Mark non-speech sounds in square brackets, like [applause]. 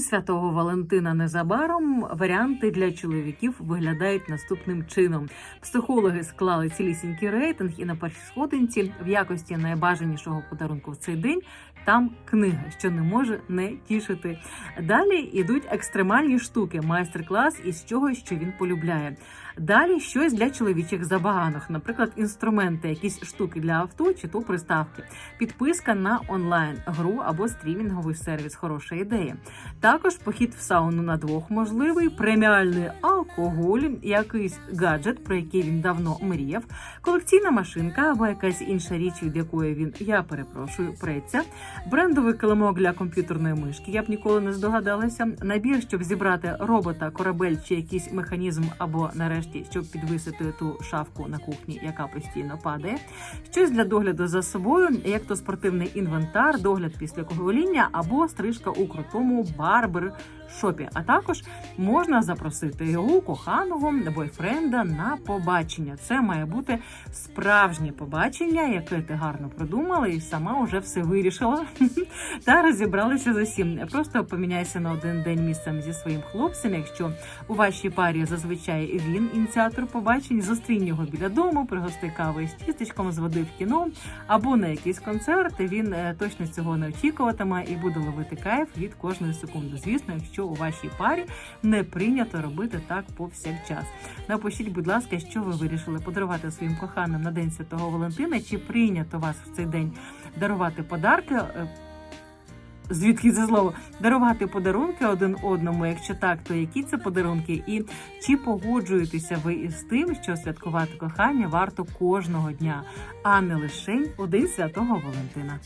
Святого Валентина незабаром варіанти для чоловіків виглядають наступним чином. Психологи склали цілісінький рейтинг, і на першій сходинці в якості найбажанішого подарунку в цей день там книга, що не може не тішити. Далі йдуть екстремальні штуки, майстер-клас із чогось, що він полюбляє. Далі щось для чоловічих забаганок, наприклад, інструменти, якісь штуки для авто чи то приставки, підписка на онлайн гру або стрімінговий сервіс. Хороша ідея. Також похід в сауну на двох можливий, преміальний алкоголь, якийсь гаджет, про який він давно мріяв, колекційна машинка або якась інша річ, від якої він, я перепрошую, преться, брендовий килимок для комп'ютерної мишки. Я б ніколи не здогадалася. Набір, щоб зібрати робота, корабель чи якийсь механізм, або нарешті, щоб підвисити ту шафку на кухні, яка постійно падає. Щось для догляду за собою, як то спортивний інвентар, догляд після гоління або стрижка у крутому Harbor шопі. А також можна запросити його коханого бойфренда на побачення. Це має бути справжнє побачення, яке ти гарно продумала і сама вже все вирішила [laughs] та розібралися з усім. Просто поміняйся на один день місцем зі своїм хлопцем. Якщо у вашій парі зазвичай він ініціатор побачень, зустрінь його біля дому, пригости кави з тістечком, зводи в кіно або на якийсь концерт. Він е, точно цього не очікуватиме і буде ловити кайф від кожної секунди. Звісно, якщо у вашій парі не прийнято робити так повсякчас. Напишіть, будь ласка, що ви вирішили подарувати своїм коханим на день Святого Валентина, чи прийнято вас в цей день дарувати подарки? Е, Звідки це слово дарувати подарунки один одному? Якщо так, то які це подарунки? І чи погоджуєтеся ви із тим, що святкувати кохання варто кожного дня, а не лише день святого Валентина?